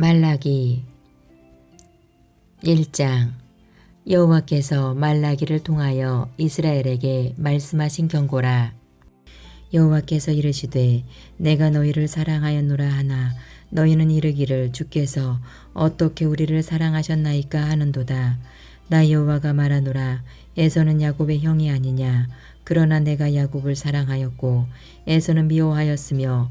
말라기. 1장. 여호와께서 말라기를 통하여 이스라엘에게 말씀하신 경고라. 여호와께서 이르시되 내가 너희를 사랑하였노라 하나 너희는 이르기를 주께서 어떻게 우리를 사랑하셨나이까 하는도다. 나 여호와가 말하노라 에서는 야곱의 형이 아니냐. 그러나 내가 야곱을 사랑하였고 에서는 미워하였으며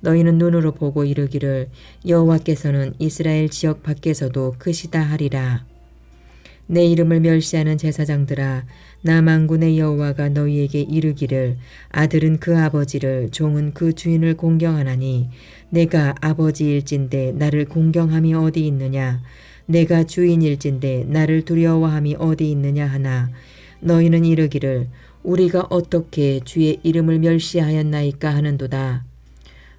너희는 눈으로 보고 이르기를 여호와께서는 이스라엘 지역 밖에서도 크시다 하리라. 내 이름을 멸시하는 제사장들아 나 만군의 여호와가 너희에게 이르기를 아들은 그 아버지를 종은 그 주인을 공경하나니 내가 아버지일진데 나를 공경함이 어디 있느냐? 내가 주인일진데 나를 두려워함이 어디 있느냐 하나? 너희는 이르기를 우리가 어떻게 주의 이름을 멸시하였나이까 하는도다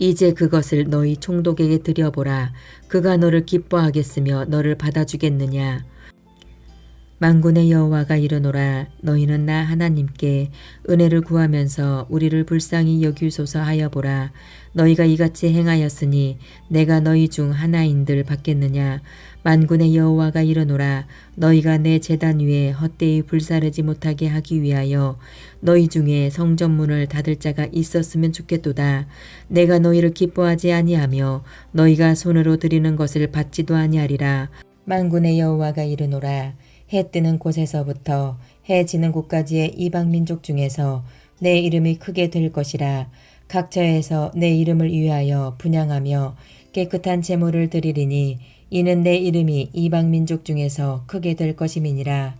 이제 그것을 너희 총독에게 드려보라. 그가 너를 기뻐하겠으며 너를 받아주겠느냐. 만군의 여호와가 이르노라 너희는 나 하나님께 은혜를 구하면서 우리를 불쌍히 여기소서 하여 보라. 너희가 이같이 행하였으니 내가 너희 중 하나인들 받겠느냐? 만군의 여호와가 이르노라 너희가 내 제단 위에 헛되이 불사르지 못하게 하기 위하여 너희 중에 성전문을 닫을 자가 있었으면 좋겠도다. 내가 너희를 기뻐하지 아니하며 너희가 손으로 드리는 것을 받지도 아니하리라. 만군의 여호와가 이르노라 해 뜨는 곳에서부터 해 지는 곳까지의 이방 민족 중에서 내 이름이 크게 될 것이라 각처에서 내 이름을 위하여 분양하며 깨끗한 제물을 드리리니 이는 내 이름이 이방 민족 중에서 크게 될 것임이니라.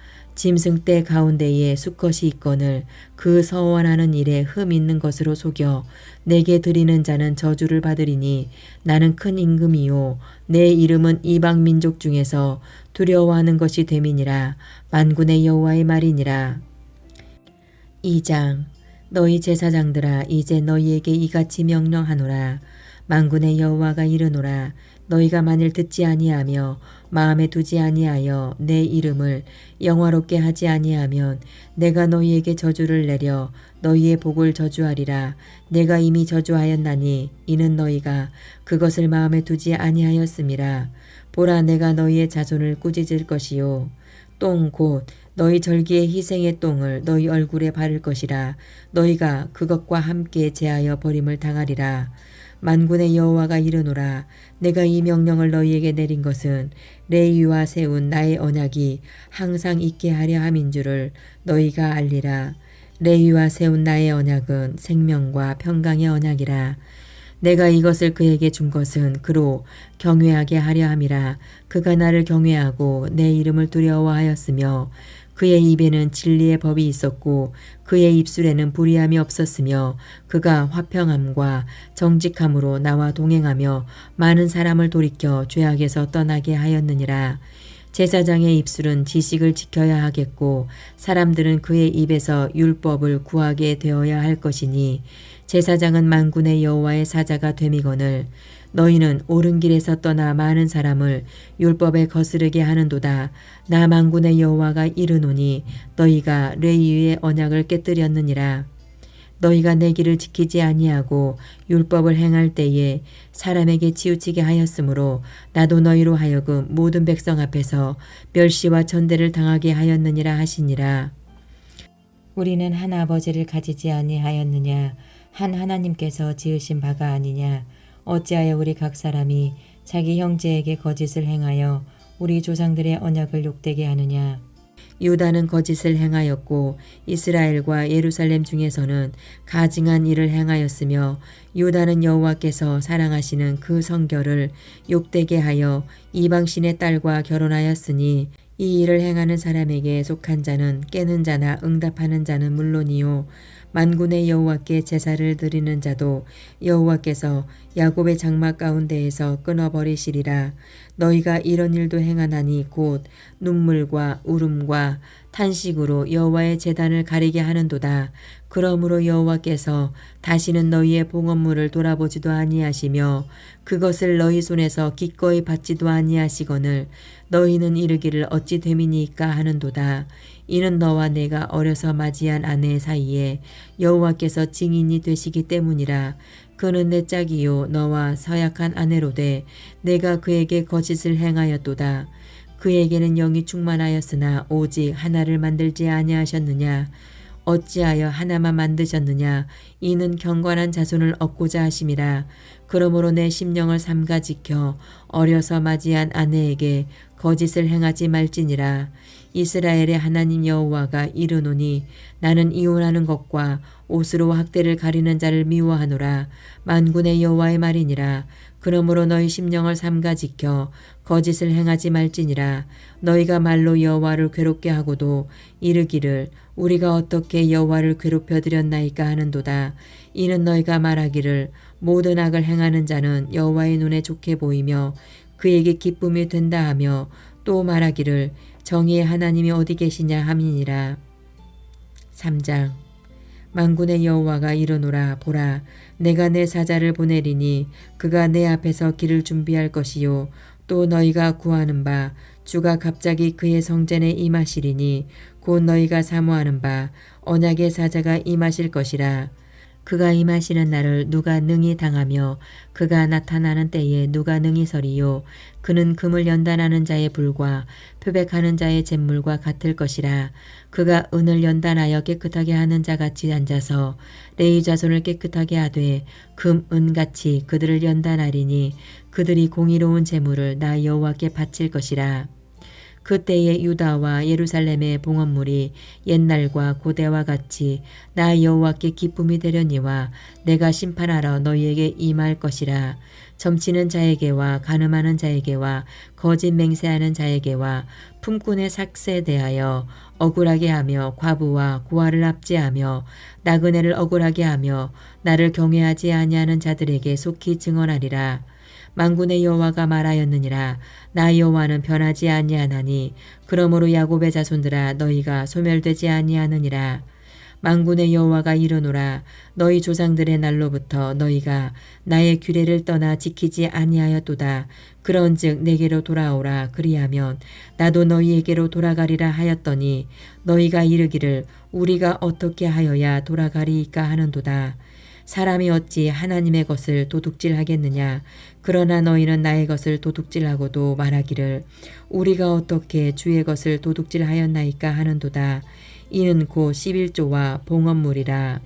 짐승 떼 가운데에 수컷이 있거늘 그 서원하는 일에 흠 있는 것으로 속여 내게 드리는 자는 저주를 받으리니 나는 큰 임금이요. 내 이름은 이방 민족 중에서 두려워하는 것이 됨이니라. 만군의 여호와의 말이니라. 2장 너희 제사장들아 이제 너희에게 이같이 명령하노라. 만군의 여호와가 이르노라 너희가 만일 듣지 아니하며 마음에 두지 아니하여 내 이름을 영화롭게 하지 아니하면 내가 너희에게 저주를 내려 너희의 복을 저주하리라. 내가 이미 저주하였나니 이는 너희가 그것을 마음에 두지 아니하였음이라. 보라 내가 너희의 자손을 꾸짖을 것이요. 똥 곧 너희 절기의 희생의 똥을 너희 얼굴에 바를 것이라. 너희가 그것과 함께 제하여 버림을 당하리라 만군의 여호와가 이르노라 내가 이 명령을 너희에게 내린 것은 레위와 세운 나의 언약이 항상 있게 하려 함인 줄을 너희가 알리라. 레위와 세운 나의 언약은 생명과 평강의 언약이라. 내가 이것을 그에게 준 것은 그로 경외하게 하려 함이라. 그가 나를 경외하고 내 이름을 두려워하였으며 그의 입에는 진리의 법이 있었고 그의 입술에는 불의함이 없었으며 그가 화평함과 정직함으로 나와 동행하며 많은 사람을 돌이켜 죄악에서 떠나게 하였느니라. 제사장의 입술은 지식을 지켜야 하겠고 사람들은 그의 입에서 율법을 구하게 되어야 할 것이니 제사장은 만군의 여호와의 사자가 됨이거늘 너희는 옳은 길에서 떠나 많은 사람을 율법에 거스르게 하는도다. 나 만군의 여호와가 이르노니 너희가 레이의 언약을 깨뜨렸느니라. 너희가 내 길을 지키지 아니하고 율법을 행할 때에 사람에게 치우치게 하였으므로 나도 너희로 하여금 모든 백성 앞에서 멸시와 천대를 당하게 하였느니라 하시니라. 우리는 한 아버지를 가지지 아니하였느냐? 한 하나님께서 지으신 바가 아니냐? 어찌하여 우리 각 사람이 자기 형제에게 거짓을 행하여 우리 조상들의 언약을 욕되게 하느냐 유다는 거짓을 행하였고 이스라엘과 예루살렘 중에서는 가증한 일을 행하였으며 유다는 여호와께서 사랑하시는 그 성결을 욕되게 하여 이방신의 딸과 결혼하였으니 이 일을 행하는 사람에게 속한 자는 깨는 자나 응답하는 자는 물론이요 만군의 여호와께 제사를 드리는 자도 여호와께서 야곱의 장막 가운데에서 끊어버리시리라. 너희가 이런 일도 행하나니 곧 눈물과 울음과 탄식으로 여호와의 제단을 가리게 하는도다. 그러므로 여호와께서 다시는 너희의 봉헌물을 돌아보지도 아니하시며 그것을 너희 손에서 기꺼이 받지도 아니하시거늘 너희는 이르기를 어찌 됨이니까 하는도다 이는 너와 내가 어려서 맞이한 아내 사이에 여호와께서 증인이 되시기 때문이라. 그는 내 짝이요 너와 서약한 아내로 돼 내가 그에게 거짓을 행하였도다. 그에게는 영이 충만하였으나 오직 하나를 만들지 아니하셨느냐? 어찌하여 하나만 만드셨느냐? 이는 경건한 자손을 얻고자 하심이라 그러므로 내 심령을 삼가 지켜 어려서 맞이한 아내에게 거짓을 행하지 말지니라. 이스라엘의 하나님 여호와가 이르노니 나는 이혼하는 것과 옷으로 학대를 가리는 자를 미워하노라. 만군의 여호와의 말이니라. 그러므로 너희 심령을 삼가 지켜 거짓을 행하지 말지니라. 너희가 말로 여호와를 괴롭게 하고도 이르기를 우리가 어떻게 여호와를 괴롭혀 드렸나이까 하는도다. 이는 너희가 말하기를 모든 악을 행하는 자는 여호와의 눈에 좋게 보이며 그에게 기쁨이 된다 하며 또 말하기를 정의의 하나님이 어디 계시냐 함이니라. 3장. 만군의 여호와가 이르노라 보라 내가 내 사자를 보내리니 그가 내 앞에서 길을 준비할 것이요 또 너희가 구하는 바 주가 갑자기 그의 성전에 임하시리니 곧 너희가 사모하는 바 언약의 사자가 임하실 것이라 그가 임하시는 날을 누가 능히 당하며 그가 나타나는 때에 누가 능히 서리요? 그는 금을 연단하는 자의 불과 표백하는 자의 잿물과 같을 것이라. 그가 은을 연단하여 깨끗하게 하는 자 같이 앉아서 레이 자손을 깨끗하게 하되 금 은같이 그들을 연단하리니 그들이 공의로운 재물을 나 여호와께 바칠 것이라 그때의 유다와 예루살렘의 봉헌물이 옛날과 고대와 같이 나 여호와께 기쁨이 되려니와 내가 심판하러 너희에게 임할 것이라. 점치는 자에게와 가늠하는 자에게와 거짓 맹세하는 자에게와 품꾼의 삭세에 대하여 억울하게 하며 과부와 고아를 압제하며 나그네를 억울하게 하며 나를 경외하지 아니하는 자들에게 속히 증언하리라 만군의 여호와가 말하였느니라. 나 여호와는 변하지 아니하나니 그러므로 야곱의 자손들아 너희가 소멸되지 아니하느니라. 만군의 여호와가 이르노라. 너희 조상들의 날로부터 너희가 나의 규례를 떠나 지키지 아니하였도다. 그런즉 내게로 돌아오라. 그리하면 나도 너희에게로 돌아가리라 하였더니 너희가 이르기를 우리가 어떻게 하여야 돌아가리이까 하는도다 사람이 어찌 하나님의 것을 도둑질하겠느냐? 그러나 너희는 나의 것을 도둑질하고도 말하기를 우리가 어떻게 주의 것을 도둑질하였나이까 하는도다. 이는 곧 11조와 봉헌물이라.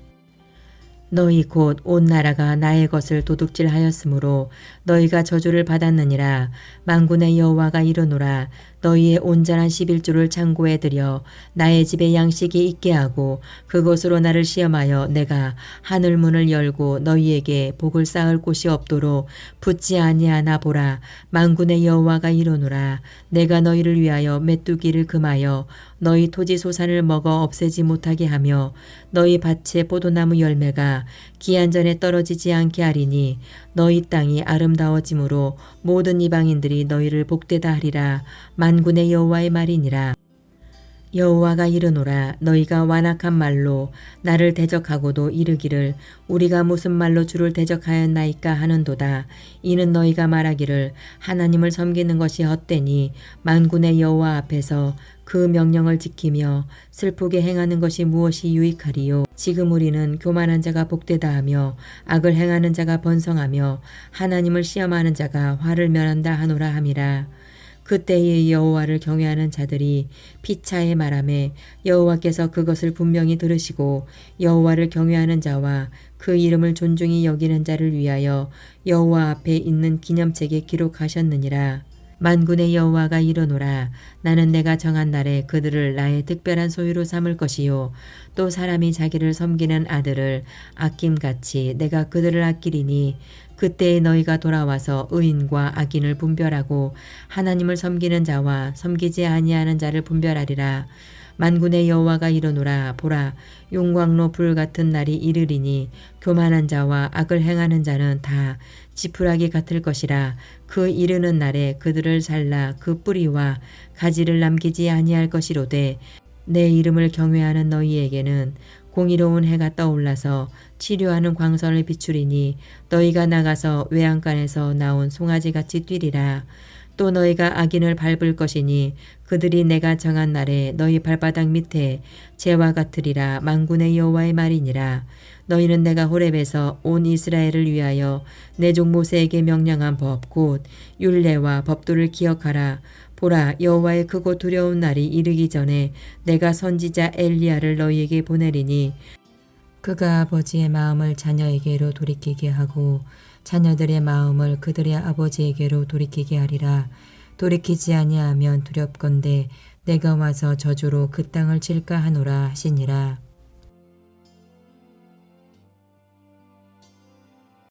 너희 곧 온 나라가 나의 것을 도둑질하였으므로 너희가 저주를 받았느니라. 만군의 여호와가 이르노라 너희의 온전한 11조를 창고에 들여 나의 집에 양식이 있게 하고 그곳으로 나를 시험하여 내가 하늘 문을 열고 너희에게 복을 쌓을 곳이 없도록 붙지 아니하나 보라. 만군의 여호와가 이르노라. 내가 너희를 위하여 메뚜기를 금하여 너희 토지 소산을 먹어 없애지 못하게 하며 너희 밭의 포도나무 열매가 기한 전에 떨어지지 않게 하리니 너희 땅이 아름다워짐으로 모든 이방인들이 너희를 복되다 하리라. 만군의 여호와의 말이니라. 여호와가 이르노라 너희가 완악한 말로 나를 대적하고도 이르기를 우리가 무슨 말로 주를 대적하였나이까 하는도다. 이는 너희가 말하기를 하나님을 섬기는 것이 헛되니 만군의 여호와 앞에서 그 명령을 지키며 슬프게 행하는 것이 무엇이 유익하리요 지금 우리는 교만한 자가 복되다 하며 악을 행하는 자가 번성하며 하나님을 시험하는 자가 화를 면한다 하노라 함이라 그때의 여호와를 경외하는 자들이 피차에 말하매 여호와께서 그것을 분명히 들으시고 여호와를 경외하는 자와 그 이름을 존중히 여기는 자를 위하여 여호와 앞에 있는 기념책에 기록하셨느니라. 만군의 여호와가 이르노라 나는 내가 정한 날에 그들을 나의 특별한 소유로 삼을 것이요 또 사람이 자기를 섬기는 아들을 아낌같이 내가 그들을 아끼리니 그때에 너희가 돌아와서 의인과 악인을 분별하고 하나님을 섬기는 자와 섬기지 아니하는 자를 분별하리라 만군의 여호와가 이르노라 보라 용광로 불 같은 날이 이르리니 교만한 자와 악을 행하는 자는 다 지푸라기 같을 것이라. 그 이르는 날에 그들을 잘라. 그 뿌리와 가지를 남기지 아니할 것이로되 내 이름을 경외하는 너희에게는 공의로운 해가 떠올라서 치료하는 광선을 비추리니 너희가 나가서 외양간에서 나온 송아지같이 뛰리라 또 너희가 악인을 밟을 것이니 그들이 내가 정한 날에 너희 발바닥 밑에 재와 같으리라 만군의 여호와의 말이니라. 너희는 내가 호렙에서 온 이스라엘을 위하여 내 종 모세에게 명령한 법 곧 율례와 법도를 기억하라. 보라 여호와의 크고 두려운 날이 이르기 전에 내가 선지자 엘리야를 너희에게 보내리니 그가 아버지의 마음을 자녀에게로 돌이키게 하고 자녀들의 마음을 그들의 아버지에게로 돌이키게 하리라. 돌이키지 아니하면 두렵건대 내가 와서 저주로 그 땅을 칠까 하노라 하시니라.